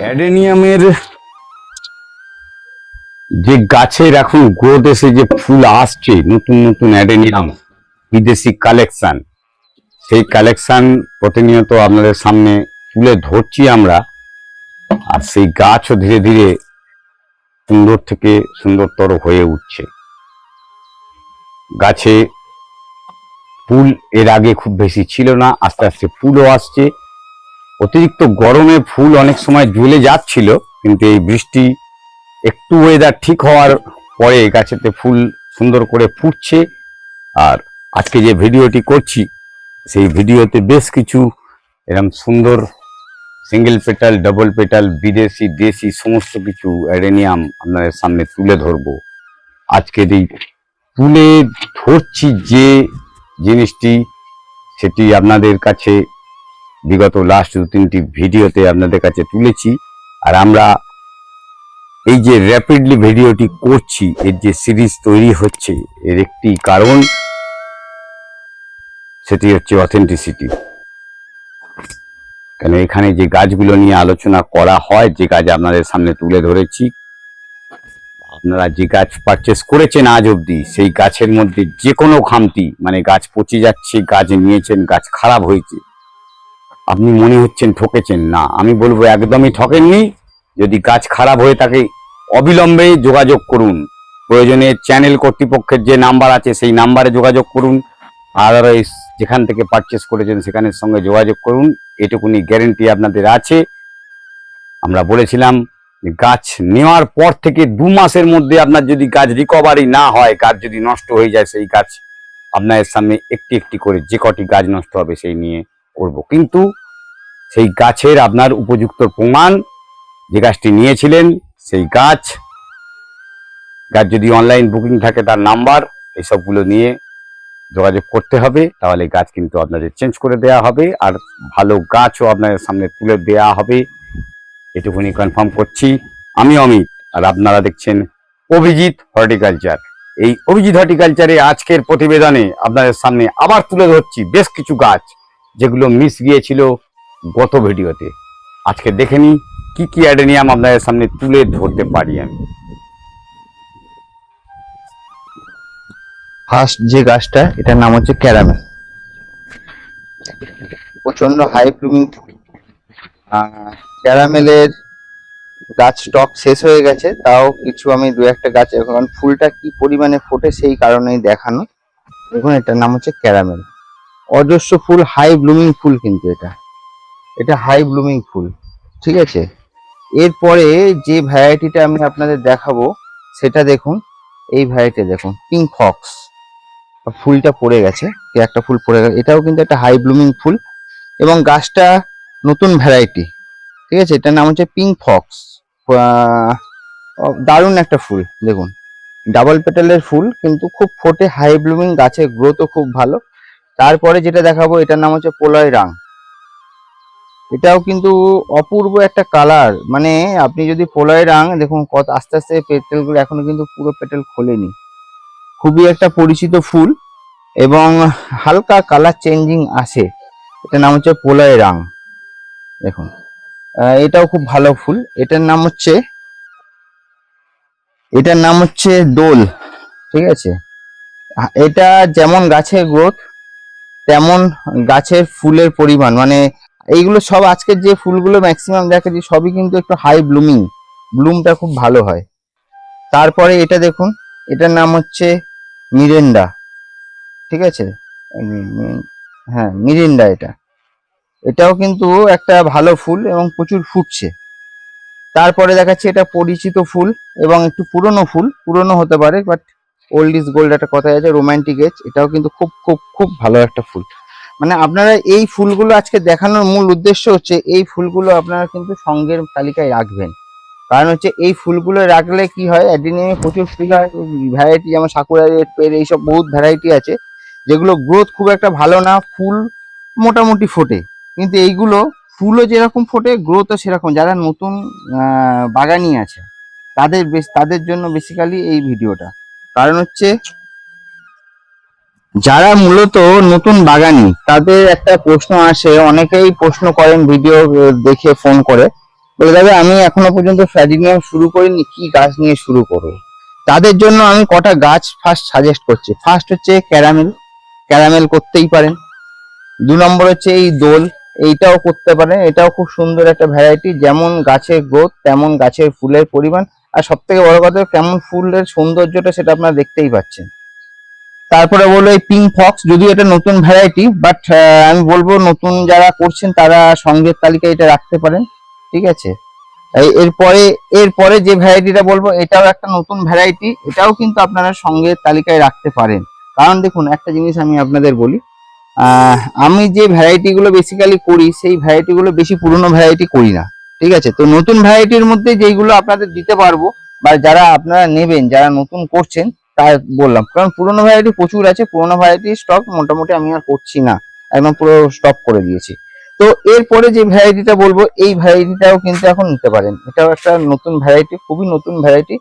অ্যাডেনিয়ামের যে গাছের এখন গ্রোথ এসে যে ফুল আসছে, নতুন নতুন অ্যাডেনিয়াম, বিদেশি কালেকশন সেই কালেকশন প্রতিনিয়ত আপনাদের সামনে তুলে ধরছি আমরা। আর সেই গাছও ধীরে ধীরে সুন্দর থেকে সুন্দরতর হয়ে উঠছে। গাছে ফুল এর আগে খুব বেশি ছিল না, আস্তে আস্তে ফুলও আসছে। অতিরিক্ত গরমে ফুল অনেক সময় জ্বলে যাচ্ছিল, কিন্তু এই বৃষ্টি একটু ওয়েদার ঠিক হওয়ার পরে গাছেতে ফুল সুন্দর করে ফুটছে। আর আজকে যে ভিডিওটি করছি, সেই ভিডিওতে বেশ কিছু এরকম সুন্দর সিঙ্গেল পেটাল ডবল পেটাল বিদেশি, দেশি সমস্ত কিছু অ্যাডেনিয়াম আপনাদের সামনে তুলে ধরবো। আজকের এই তুলে ধরছি যে জিনিসটি, সেটি আপনাদের কাছে বিগত লাস্ট দু তিনটি ভিডিওতে আপনাদের কাছে তুলেছি। আর আমরা এই যে র্যাপিডলি ভিডিওটি করছি, এর যে সিরিজ তৈরি হচ্ছে, এর একটি কারণ, সেটি হচ্ছে অথেন্টিসিটি কেন এখানে যে গাছগুলো নিয়ে আলোচনা করা হয়, যে গাছ আপনাদের সামনে তুলে ধরেছি আপনারা যে গাছ পারচেস করেছেন আজ অবধি, সেই গাছের মধ্যে যে কোনো খামতি মানে গাছ পচে যাচ্ছে, গাছ নিয়েছেন, গাছ খারাপ হয়েছে, আপনি মনে হচ্ছেন ঠকেছেন? না, আমি বলব একদমই ঠকেননি। যদি গাছ খারাপ হয়ে থাকে, অবিলম্বে যোগাযোগ করুন। প্রয়োজনে চ্যানেল কর্তৃপক্ষের যে নাম্বার আছে, সেই নাম্বারে যোগাযোগ করুন। আদারওয়াইজ যেখান থেকে পারচেস করেছেন, সেখানের সঙ্গে যোগাযোগ করুন। এটুকুনি গ্যারেন্টি আপনাদের আছে। আমরা বলেছিলাম গাছ নেওয়ার পর থেকে দু মাসের মধ্যে আপনার যদি গাছ রিকভারি না হয়, গাছ যদি নষ্ট হয়ে যায়, সেই গাছ আপনার সামনে একটি একটি করে যে কটি গাছ নষ্ট হবে সেই নিয়ে করব। কিন্তু সেই গাছের আপনার উপযুক্ত প্রমাণ যে গাছটি নিয়েছিলেন, সেই গাছ গাছ যদি অনলাইন বুকিং থাকে তার নাম্বার এইসবগুলো নিয়ে যোগাযোগ করতে হবে। তাহলে গাছ কিন্তু আপনাদের চেঞ্জ করে দেওয়া হবে। আর ভালো গাছও আপনাদের সামনে তুলে দেওয়া হবে। এটুকুনি কনফার্ম করছি। আমি অমিত, আর আপনারা দেখছেন অভিজিৎ হর্টিকালচার। এই অভিজিৎ হর্টিকালচারে আজকের প্রতিবেদনে আপনাদের সামনে আবার তুলে ধরছি বেশ কিছু গাছ, যেগুলো মিস গিয়েছিল গত ভিডিওতে। আজকে দেখে নিই কি কি অ্যাডেনিয়াম আপনাদের সামনে তুলে ধরতে পারি আমি। ফার্স্ট যে গাছটা, এটার নাম হচ্ছে ক্যারামেল প্রচণ্ড হাই ব্লুমিং ক্যারামেলের গাছ স্টক শেষ হয়ে গেছে, তাও কিছু আমি দু একটা গাছ এখন ফুলটা কি পরিমাণে ফোটে সেই কারণেই দেখানো। দেখুন, এটার নাম হচ্ছে ক্যারামেল। অজস্র ফুল হাই ব্লুমিং ফুল কিন্তু এটা। এটা হাই ব্লুমিং ফুল, ঠিক আছে? এরপরে যে ভ্যারাইটিটা আমি আপনাদের দেখাবো, সেটা দেখুন, এই ভ্যারাইটি দেখুন পিঙ্ক ফক্স ফুলটা পড়ে গেছে একটা ফুল পড়ে গেছে। এটাও কিন্তু একটা হাই ব্লুমিং ফুল। এবং গাছটা নতুন ভ্যারাইটি ঠিক আছে? এটার নাম হচ্ছে পিঙ্ক ফক্স দারুণ একটা ফুল, দেখুন। ডাবল পেটালের ফুল, কিন্তু খুব ফোটে হাই ব্লুমিং গাছের গ্রোথও খুব ভালো। তারপরে যেটা দেখাবো, এটার নাম হচ্ছে পোলয় রাং। এটাও কিন্তু অপূর্ব একটা কালার মানে আপনি যদি পোলয় রাং, দেখুন, কত আস্তে আস্তে পেটেলগুলো এখনও কিন্তু পুরো পেটেল খোলেনি। খুবই একটা পরিচিত ফুল, এবং হালকা কালার চেঞ্জিং আসে এটার নাম হচ্ছে পোলয় রাং। দেখুন। এটাও খুব ভালো ফুল। এটার নাম হচ্ছে, এটার নাম হচ্ছে দোল, ঠিক আছে? এটা যেমন গাছের গ্রোথ তেমন গাছের ফুলের পরিমাণ। মানে এইগুলো সব আজকের যে ফুলগুলো ম্যাক্সিমাম দেখা যায় সবই কিন্তু একটু হাই ব্লুমিং ব্লুমটা খুব ভালো হয়। তারপরে এটা দেখুন, এটার নাম হচ্ছে মিরেন্ডা ঠিক আছে? হ্যাঁ মিরিন্ডা এটা। এটাও কিন্তু একটা ভালো ফুল এবং প্রচুর ফুটছে। তারপরে দেখাচ্ছে এটা পরিচিত ফুল এবং একটু পুরনো ফুল, পুরনো হতে পারে বাট ওল্ড ইজ গোল্ড একটা কথা আছে রোমান্টিক এজ এটাও কিন্তু খুব খুব খুব ভালো একটা ফুল। মানে আপনারা এই ফুলগুলো আজকে দেখানোর মূল উদ্দেশ্য হচ্ছে, এই ফুলগুলো আপনারা কিন্তু সঙ্গের তালিকায় রাখবেন। কারণ হচ্ছে এই ফুলগুলো রাখলে কি হয় অ্যাডিনিয়ামে প্রচুর ফুল হয় ভ্যারাইটি যেমন সাকুরা রেড পের এইসব বহুত ভ্যারাইটি আছে, যেগুলো গ্রোথ খুব একটা ভালো না, ফুল মোটামুটি ফোটে। কিন্তু এইগুলো ফুলও যেরকম ফোটে গ্রোথও সেরকম। যারা নতুন বাগানি আছে, তাদের তাদের জন্য বেসিক্যালি এই ভিডিওটা। কারণ হচ্ছে, যারা মূলত নতুন বাগানি, তাদের একটা প্রশ্ন আসে, অনেকেই প্রশ্ন করেন ভিডিও দেখে ফোন করে। বলে, দাদা, আমি এখনও পর্যন্ত ফ্যাডিনিয়াম শুরু করিনি, কি গাছ নিয়ে শুরু করব? তাদের জন্য আমি কটা গাছ ফার্স্ট সাজেস্ট করছি। ফার্স্ট হচ্ছে ক্যারামেল ক্যারামেল করতেই পারেন। দু নম্বর হচ্ছে এই দোল। এইটাও করতে পারেন। এটাও খুব সুন্দর একটা ভ্যারাইটি যেমন গাছের গ্রোথ তেমন গাছের ফুলের পরিমাণ। আর সব থেকে বড় কথা, কেমন ফুলের সৌন্দর্যটা সেটা আপনারা দেখতেই পাচ্ছেন। তারপরে বলব এই পিঙ্ক ফক্স যদিও এটা নতুন ভ্যারাইটি বাট আমি বলব নতুন যারা করছেন, তারা সঙ্গের তালিকায় এটা রাখতে পারেন। ঠিক আছে? এরপরে এরপরে যে ভ্যারাইটিটা বলব, এটাও একটা নতুন ভ্যারাইটি এটাও কিন্তু আপনারা সঙ্গের তালিকায় রাখতে পারেন। কারণ দেখুন, একটা জিনিস আমি আপনাদের বলি আমি যে ভ্যারাইটিগুলো বেসিক্যালি করি, সেই ভ্যারাইটিগুলো বেশি পুরনো ভ্যারাইটি করি না, ঠিক আছে? তো নতুন ভ্যারাইটির মধ্যে যেইগুলো আপনাদের দিতে পারব, বা যারা আপনারা নেবেন, যারা নতুন করছেন, তা বললাম। কারণ পুরনো ভ্যারাইটি প্রচুর আছে, পুরনো ভ্যারাইটির স্টক মোটামুটি আমি আর করছি না, একদম পুরো স্টপ করে দিয়েছি। তো এরপরে যে ভ্যারাইটিটা বলব, এই ভ্যারাইটিটাও কিন্তু এখন নিতে পারেন। এটাও একটা নতুন ভ্যারাইটি খুবই নতুন ভ্যারাইটি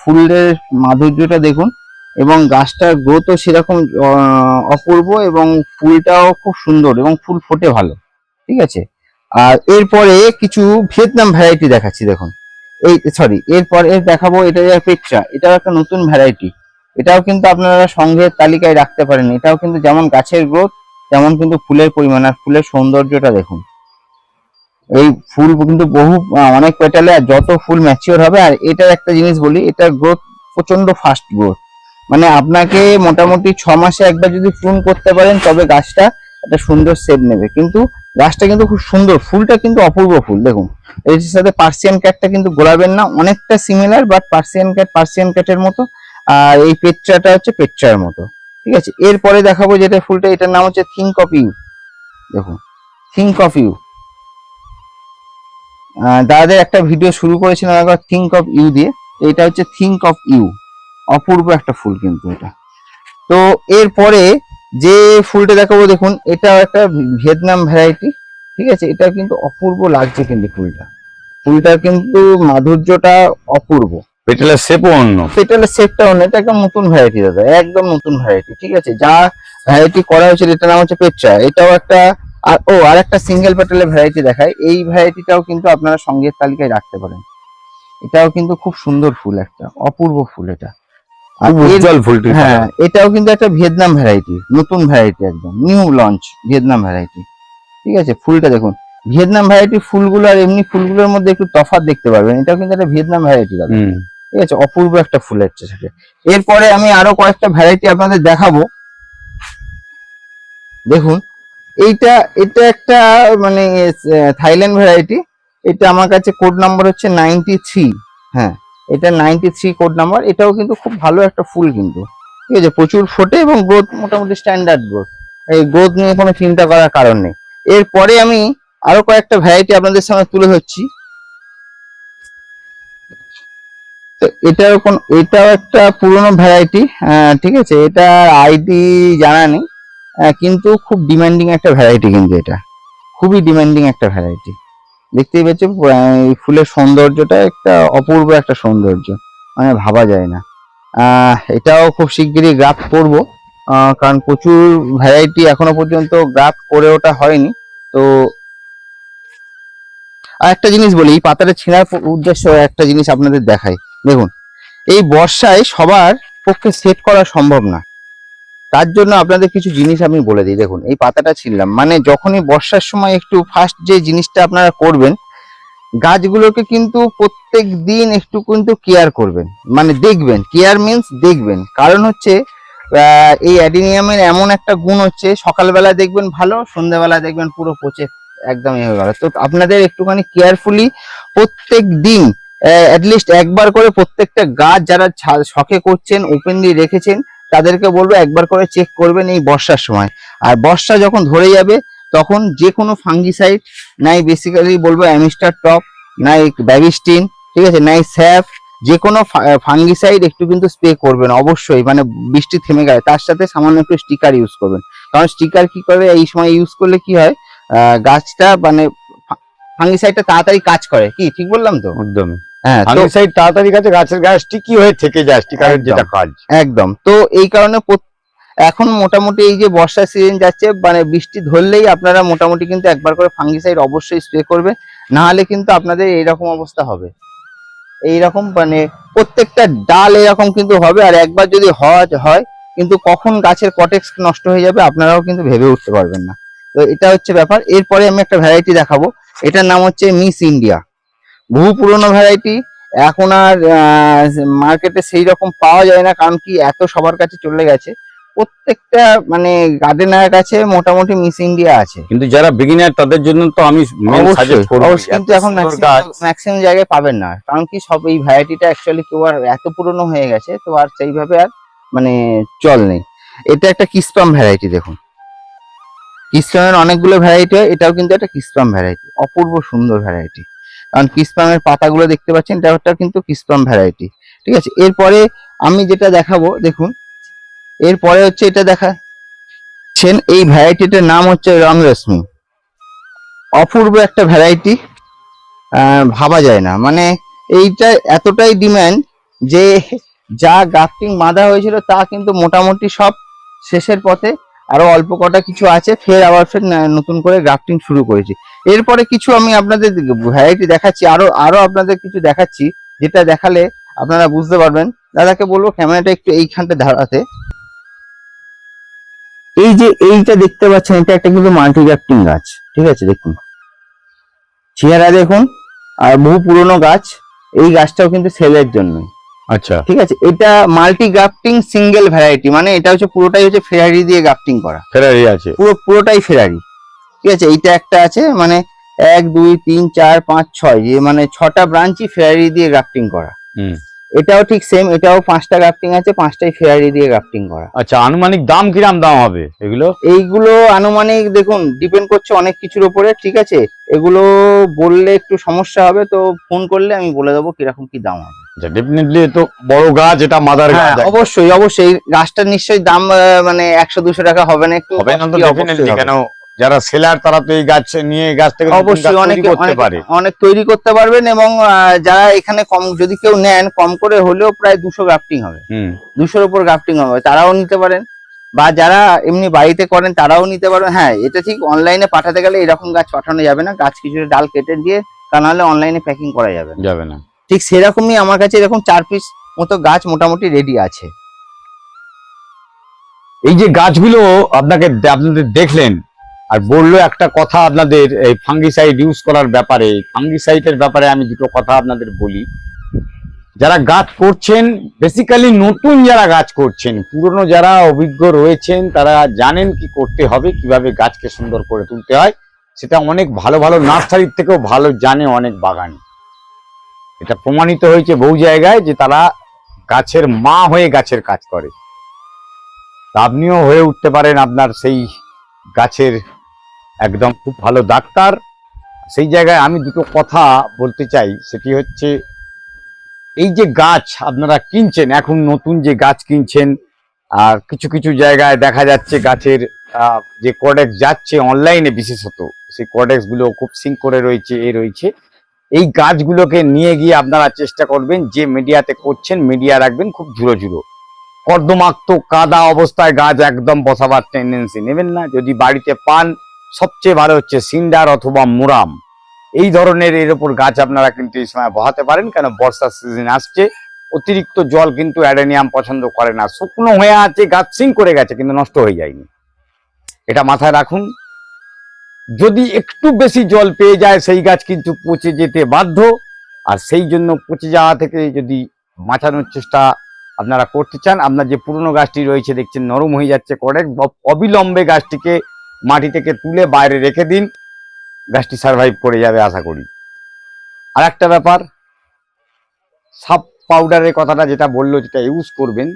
ফুলের মাধুর্যটা দেখুন। এবং গাছটার গ্রোথও সেরকম অপূর্ব এবং ফুলটাও খুব সুন্দর এবং ফুল ফোটে ভালো, ঠিক আছে? আর এরপরে কিছু ভিয়েতনাম ভ্যারাইটি দেখাচ্ছি, দেখুন। এই সরি এরপর এর দেখাবো, এটা পেট্রা এটাও একটা নতুন ভ্যারাইটি এটাও কিন্তু আপনারা সঙ্গের তালিকায় রাখতে পারেন। এটাও কিন্তু যেমন গাছের গ্রোথ তেমন কিন্তু ফুলের পরিমাণ আর ফুলের সৌন্দর্যটা দেখুন। এই ফুল কিন্তু বহু অনেক পেটালে আর যত ফুল ম্যাচিওর হবে, আর এটার একটা জিনিস বলি, এটার গ্রোথ প্রচণ্ড ফাস্ট গ্রোথ মানে আপনাকে মোটামুটি ছ মাসে একবার যদি প্রুন করতে পারেন, তবে গাছটা একটা সুন্দর শেপ নেবে। কিন্তু গাছটা কিন্তু খুব সুন্দর, ফুলটা কিন্তু অপূর্ব ফুল, দেখুন। এর সাথে পার্সিয়ান ক্যাটটা কিন্তু গোলাবেন না অনেকটা similar but Persian cat Persian ক্যাটের মতো। আর এই পেট্রাটা হচ্ছে পেট্রার মতো, ঠিক আছে? এরপরে দেখাবো যেটা ফুলটা, এটার নাম হচ্ছে থিঙ্ক অফ ইউ দেখুন। থিঙ্ক অফ ইউ দাদাদের একটা ভিডিও শুরু করেছিলাম একবার থিঙ্ক অফ ইউ দিয়ে এটা হচ্ছে থিঙ্ক অফ ইউ অপূর্ব একটা ফুল কিন্তু এটা। তো এরপরে যে ফুলটা দেখাবো দেখুন এটাও একটা ভিয়েতনাম ভ্যারাইটি ঠিক আছে? এটা কিন্তু অপূর্ব লাগছে কিন্তু ফুলটা। ফুলটার কিন্তু মাধুর্যটা অপূর্ব। পেটেলের শেপও অন্য। পেটেলের সেটটা অন্য এটা একদম নতুন ভ্যারাইটি দাদা একদম নতুন ভ্যারাইটি ঠিক আছে? যা ভ্যারাইটি করা হয়েছে এটার নাম হচ্ছে পেট্রা এটাও একটা আর ও আর একটা সিঙ্গেল পেটেলের ভ্যারাইটি দেখায়। এই ভ্যারাইটিটাও কিন্তু আপনারা সঙ্গের তালিকায় রাখতে পারেন। এটাও কিন্তু খুব সুন্দর ফুল একটা অপূর্ব ফুল এটা। উজ্জ্বল ফুলটি হ্যাঁ এটাও কিন্তু একটা ভিয়েতনাম ভ্যারাইটি নতুন ভ্যারাইটি একদম নিউ লঞ্চ ভিয়েতনাম ভ্যারাইটি ঠিক আছে ফুলটা দেখুন ভিয়েতনাম ভ্যারাইটি ফুলগুলো আর এমনি ফুলগুলোর মধ্যে একটু তফাৎ দেখতে পারবেন এটাও কিন্তু একটা ভিয়েতনাম ভ্যারাইটি দাদা। ঠিক আছে অপূর্ব একটা ফুল হচ্ছে সেটা। এরপরে আমি আরও কয়েকটা ভ্যারাইটি আপনাদের দেখাবো। দেখুন এইটা এটা একটা মানে থাইল্যান্ড ভ্যারাইটি এটা আমার কাছে কোড নাম্বার হচ্ছে নাইনটি থ্রি হ্যাঁ এটা নাইনটি থ্রি কোড নাম্বার এটাও কিন্তু খুব ভালো একটা ফুল কিন্তু। ঠিক আছে, প্রচুর ফোটে এবং গ্রোথ মোটামুটি স্ট্যান্ডার্ড গ্রোথ এই গ্রোথ নিয়ে কোনো চিন্তা করার কারণ নেই। এরপরে আমি আরও কয়েকটা ভ্যারাইটি আপনাদের সামনে তুলে ধরছি। তো এটাও কোন, এটাও একটা পুরনো ভ্যারাইটি ঠিক আছে, এটা আইডি জানা নেই। কিন্তু খুব ডিমান্ডিং একটা ভ্যারাইটি কিন্তু এটা। খুবই ডিমান্ডিং একটা ভ্যারাইটি দেখতেই পাচ্ছ ফুলের সৌন্দর্যটা একটা অপূর্ব একটা সৌন্দর্য। মানে ভাবা যায় না। এটাও খুব শিগগিরই গ্রাফ করব কারণ প্রচুর ভ্যারাইটি এখনও পর্যন্ত গ্রাফ করে ওটা হয়নি। তো আর একটা জিনিস বলি, এই পাতাটা ছেঁড়ার উদ্দেশ্য একটা জিনিস আপনাদের দেখাই। দেখুন, এই বর্ষায় সবার পক্ষে সেট করা সম্ভব না। তার জন্য আপনাদের কিছু জিনিস আমি বলে দিই। দেখুন, এই পাতাটা ছিললাম মানে যখনই বর্ষার সময় একটু ফার্স্ট যে জিনিসটা আপনারা করবেন, গাছগুলোকে কিন্তু প্রত্যেক দিন একটু কিন্তু কেয়ার করবেন। মানে দেখবেন কেয়ার মিন্স দেখবেন। কারণ হচ্ছে এই অ্যাডিনিয়ামের এমন একটা গুণ হচ্ছে, সকালবেলা দেখবেন ভালো, সন্ধ্যাবেলা দেখবেন পুরো পচে একদম ইয়ে হয়ে গেল। তো আপনাদের একটুখানি কেয়ারফুলি প্রত্যেক দিন অ্যাটলিস্ট একবার করে প্রত্যেকটা গাছ যারা শখে করছেন ওপেনলি রেখেছেন তাদেরকে বলব, একবার করে চেক করবেন এই বর্ষার সময়। আর বর্ষা যখন ধরে যাবে, তখন যে কোনো ফাঙ্গিসাইড নাই বেসিক্যালি বলব অ্যামিস্টার টপ নাই ব্যাবিস্টিন ঠিক আছে, নাই স্যাপ যে কোনো ফাঙ্গিসাইড একটু কিন্তু স্প্রে করবেন, অবশ্যই। মানে বৃষ্টি থেমে গেলে, তার সাথে সামান্য একটু স্টিকার ইউজ করবেন। কারণ স্টিকার কি করে, এই সময় ইউজ করলে কি হয় গাছটা মানে ফাঙ্গিসাইডটা তাড়াতাড়ি কাজ করে। কি, ঠিক বললাম তো? একদম হ্যাঁ ফাঙ্গিসাইড তাড়াতাড়ি কাছে গাছের গাছ টিকি হয়ে থেকে যায় স্টিকারের। যেটা কাজ। একদম। তো এই কারণে এখন মোটামুটি এই যে বর্ষা সিজন যাচ্ছে মানে বৃষ্টি ধরলেই আপনারা মোটামুটি কিন্তু একবার করে ফাঙ্গিসাইড অবশ্যই স্প্রে করবে না হলে কিন্তু আপনাদের এইরকম অবস্থা হবে। এইরকম মানে প্রত্যেকটা ডাল এরকম কিন্তু হবে আর একবার যদি হওয়া হয় কিন্তু কখন গাছের কটেক্স নষ্ট হয়ে যাবে আপনারাও কিন্তু ভেবে উঠতে পারবেন না। তো এটা হচ্ছে ব্যাপার। এরপরে আমি একটা ভ্যারাইটি দেখাবো। এটার নাম হচ্ছে মিস ইন্ডিয়া বহু পুরনো ভ্যারাইটি এখন আর মার্কেটে সেই রকম পাওয়া যায় না কারণ কি এত সবার কাছে চলে গেছে। প্রত্যেকটা মানে গার্ডেনার কাছে মোটামুটি মিস ইন্ডিয়া আছে। কিন্তু যারা বিগিনার তাদের জন্য তো আমি কিন্তু এখন ম্যাক্সিমাম জায়গায় পাবেন না। কারণ কি সব এই ভ্যারাইটিটা অ্যাকচুয়ালি কেউ আর এত পুরনো হয়ে গেছে তো আর সেইভাবে আর মানে চল নেই। এটা একটা কিসপাম ভ্যারাইটি দেখুন। কিসপামের অনেকগুলো ভ্যারাইটি হয় এটাও কিন্তু একটা কিসপাম ভ্যারাইটি অপূর্ব সুন্দর ভ্যারাইটি কারণ কিসপামের পাতাগুলো দেখতে পাচ্ছেন, এটা কিন্তু কিসপাম ভ্যারাইটি ঠিক আছে? এরপরে আমি যেটা দেখাবো, দেখুন, এরপরে হচ্ছে এটা দেখাচ্ছেন এই ভ্যারাইটিটার নাম হচ্ছে রং রংরশ্মি। অপূর্ব একটা ভ্যারাইটি ভাবা যায় না। মানে এইটা এতটাই ডিমান্ড যে যা গ্রাফটিং মাদা হয়েছিল তা কিন্তু মোটামুটি সব শেষের পথে আরও অল্প কটা কিছু আছে, ফের আবার ফের নতুন করে গ্রাফটিং শুরু করেছি। এরপরে কিছু আমি আপনাদের ভ্যারাইটি দেখাচ্ছি, আরও আরও আপনাদের কিছু দেখাচ্ছি, যেটা দেখালে আপনারা বুঝতে পারবেন। দাদাকে বলব ক্যামেরাটা একটু এইখানটা ধারাতে এই যে এইটা দেখতে পাচ্ছেন, এটা একটা কিন্তু মাল্টি গ্রাফটিং গাছ, ঠিক আছে, দেখুন। চেহারা দেখুন, আর বহু পুরনো গাছ, এই গাছটাও কিন্তু সেলের জন্য আচ্ছা। ঠিক আছে এটা মাল্টি গ্রাফটিং সিঙ্গেল ভ্যারাইটি মানে এটা হচ্ছে পুরোটাই হচ্ছে ফেরারি দিয়ে গ্রাফটিং করা। ফেরারি আছে। পুরো পুরোটাই ফেরারি ঠিক আছে এইটা একটা আছে মানে এক দুই তিন চার পাঁচ ছয় যে মানে ছটা ব্রাঞ্চই ফেরারি দিয়ে গ্রাফটিং করা। হুম। এটাও ঠিক সেম এটাও পাঁচটা গ্রাফটিং আছে পাঁচটাই ফেরারি দিয়ে গ্রাফটিং করা। আচ্ছা আনুমানিক দাম কিরাম দাম হবে এগুলো? এইগুলো আনুমানিক দেখুন ডিপেন্ড করছে অনেক কিছুর উপরে ঠিক আছে? এগুলো বললে একটু সমস্যা হবে তো ফোন করলে আমি বলে দেবো কীরকম কি দাম হবে। ডেফিনেটলি তো বড় গাছ এটা মাদার হ্যাঁ গাছ অবশ্যই অবশ্যই। গাছটার নিশ্চয়ই দাম মানে একশো দুশো টাকা হবে না একটু হবে না তো ডেফিনেটলি কেন যারা সেলার তারা তো এই গাছ নিয়ে গাছ থেকে অবশ্যই অনেক করতে পারে। অনেক তৈরি করতে পারবেন এবং যারা এখানে কম যদি কেউ নেন কম করে হলেও প্রায় দুশো গ্রাফটিং হবে। দুশোর উপর গ্রাফটিং হবে। তারাও নিতে পারেন। বা যারা এমনি বাড়িতে করেন তারাও নিতে পারবেন হ্যাঁ এটা ঠিক অনলাইনে পাঠাতে গেলে এরকম গাছ পাঠানো যাবে না। গাছ কিছুটা ডাল কেটে দিয়ে তা নাহলে অনলাইনে প্যাকিং করা যাবে যাবে না। ঠিক সেরকমই আমার কাছে এরকম চার পিস মতো গাছ মোটামুটি রেডি আছে। এই যে গাছগুলো আপনাকে আপনাদের দেখলেন, আর বলল একটা কথা আপনাদের এই ফাঙ্গিসাইড ইউজ করার ব্যাপারে। ফাঙ্গিসাইডের ব্যাপারে আমি দুটো কথা আপনাদের বলি। যারা গাছ করছেন বেসিক্যালি নতুন যারা গাছ করছেন, পুরনো যারা অভিজ্ঞ রয়েছেন, তারা জানেন কি করতে হবে, কীভাবে গাছকে সুন্দর করে তুলতে হয়। সেটা অনেক ভালো ভালো নার্সারির থেকেও ভালো জানে অনেক বাগান। এটা প্রমাণিত হয়েছে বহু জায়গায় যে তারা গাছের মা হয়ে গাছের কাজ করে। আপনিও হয়ে উঠতে পারেন আপনার সেই গাছের একদম খুব ভালো ডাক্তার। সেই জায়গায় আমি দুটো কথা বলতে চাই, সেটি হচ্ছে এই যে গাছ আপনারা কিনছেন, এখন নতুন যে গাছ কিনছেন, আর কিছু কিছু জায়গায় দেখা যাচ্ছে গাছের যে কডেক্স যাচ্ছে অনলাইনে বিশেষত, সেই কডেক্সগুলো খুব সিঙ্ক করে রয়েছে, এ রয়েছে। এই গাছগুলোকে নিয়ে গিয়ে আপনারা চেষ্টা করবেন, যে মিডিয়াতে করছেন, মিডিয়া রাখবেন খুব ঝুড়ো ঝুড়ো। কর্দমাক্ত, কাদা অবস্থায় গাছ একদম বসাবার টেন্ডেন্সি নেবেন না। যদি বাড়িতে পান, সবচেয়ে ভালো হচ্ছে সিন্ডার অথবা মুরাম। এই ধরনের এর ওপর গাছ আপনারা কিন্তু এই সময় বহাতে পারেন, কেন বর্ষার সিজন আসছে। অতিরিক্ত জল কিন্তু অ্যাডেনিয়াম পছন্দ করে না। শুকনো হয়ে আছে, গাছ সিং করে গেছে, কিন্তু নষ্ট হয়ে যায়নি। এটা মাথায় রাখুন। যদি একটু বেশি জল পেয়ে যায়, সেই গাছ কিন্তু পচে যেতে বাধ্য। আর সেই জন্য পচে যাওয়া থেকে যদি বাঁচানোর চেষ্টা আপনারা করতে চান, আপনার যে পুরনো গাছটি রয়েছে, দেখছেন নরম হয়ে যাচ্ছে করে অবিলম্বে গাছটিকে মাটি থেকে তুলে বাইরে রেখে দিন, গাছটি সার্ভাইভ করে যাবে আশা করি। আর একটা ব্যাপার, সাপ পাউডারের কথাটা যেটা বলল, যেটা ইউজ করবেন,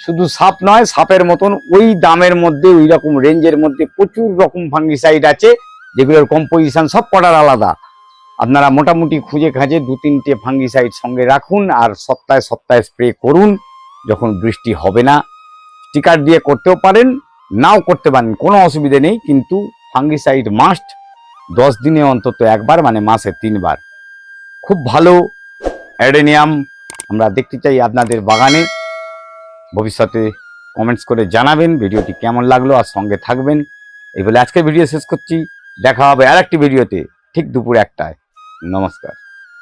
শুধু সাপ নয়, সাপের মতন ওই দামের মধ্যে, ওই রকম রেঞ্জের মধ্যে প্রচুর রকম ফাঙ্গিসাইড আছে। যেগুলোর কম্পোজিশন সব কটার আলাদা। আপনারা মোটামুটি খুঁজে খাঁজে দু তিনটে ফাঙ্গিসাইড সঙ্গে রাখুন আর সপ্তাহে সপ্তাহে স্প্রে করুন, যখন বৃষ্টি হবে না। স্টিকার দিয়ে করতেও পারেন, নাও করতে পারেন, কোনো অসুবিধে নেই, কিন্তু ফাঙ্গিসাইড মাস্ট দশ দিনে অন্তত একবার মানে মাসে তিনবার। খুব ভালো অ্যাডেনিয়াম, আমরা দেখতে চাই আপনাদের বাগানে। ভবিষ্যতে কমেন্টস করে জানাবেন, ভিডিওটি কেমন লাগল, আর সঙ্গে থাকবেন। এই বলে আজকের ভিডিও শেষ করছি। দেখা হবে আর একটি ভিডিওতে ঠিক দুপুর একটায়। নমস্কার।